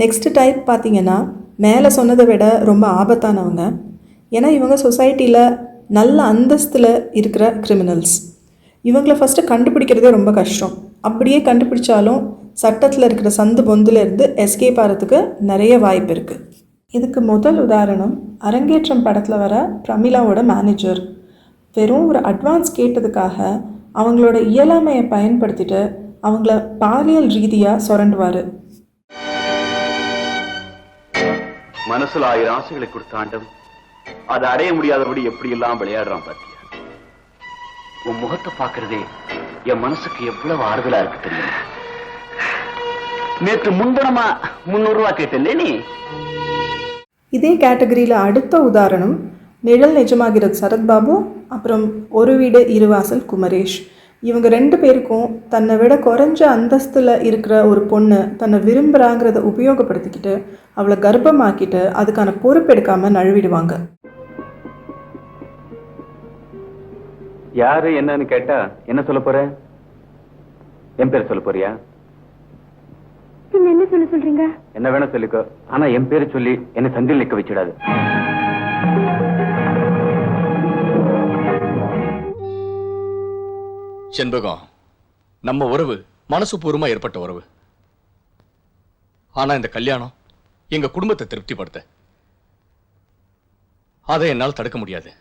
Next type பார்த்தீங்கன்னா மேலே சொன்னதை விட ரொம்ப ஆபத்தானவங்க. ஏன்னா இவங்க சொசைட்டியில் நல்ல அந்தஸ்தில் இருக்கிற கிரிமினல்ஸ் இவங்கள ஃபஸ்ட்டு கண்டுபிடிக்கிறதே ரொம்ப கஷ்டம். அப்படியே கண்டுபிடிச்சாலும் சட்டத்தில் இருக்கிற சந்து பொந்துலேருந்து எஸ்கேப் ஆகிறதுக்கு நிறைய வாய்ப்பு இருக்குது இதுக்கு முதல் உதாரணம் அரங்கேற்றம் படத்தில் வர பிரமிளாவோட மேனேஜர் வெறும் ஒரு அட்வான்ஸ் கேட்டதுக்காக அவங்களோட இயலாமையை பயன்படுத்திட்டு அவங்கள பாலியல் ரீதியாக சுரண்டுவார். மனசுல ஆயிரம் ஆசைகளை கொடுத்தாண்டும் அதை அடைய முடியாதபடி எப்படி எல்லாம் விளையாடுறான் பாத்தியா? உன் முகத்தை பாக்குறதே என் மனசுக்கு எவ்வளவு ஆறுதலா இருக்கு தெரியும்? நேற்று முன்பணமா முன்னூறு ரூபா கேட்டே நீ? இதே கேட்டகரியில் அடுத்த உதாரணம் நிழல் நிஜமாகிறது சரத்பாபு அப்புறம் ஒரு வீடு இருவாசல் குமரேஷ். இவங்க ரெண்டு பேருக்கும் தன்னை விட குறைஞ்ச அந்தஸ்தில் இருக்கிற ஒரு பொண்ணு தன்னை விரும்புகிறாங்கிறத உபயோகப்படுத்திக்கிட்டு அவளை கர்ப்பமாக்கிட்டு அதுக்கான பொறுப்பெடுக்காம நழுவிடுவாங்க. யாரு என்னன்னு கேட்டா என்ன சொல்ல போற? என் பேர் சொல்ல போறியா? நீங்க என்ன சொல்ல சொல்றீங்க? என்ன வேணா சொல்லிக்கோ. ஆனா என் பேரை சொல்லி என்ன சந்தில் நிக்க வச்சிடாது. செண்பகம். நம்ம உறவு மனசு பூர்வமா ஏற்பட்ட உறவு. ஆனா இந்த கல்யாணம் எங்க குடும்பத்தை திருப்திப்படுத்த. அதை என்னால் தடுக்க முடியாது.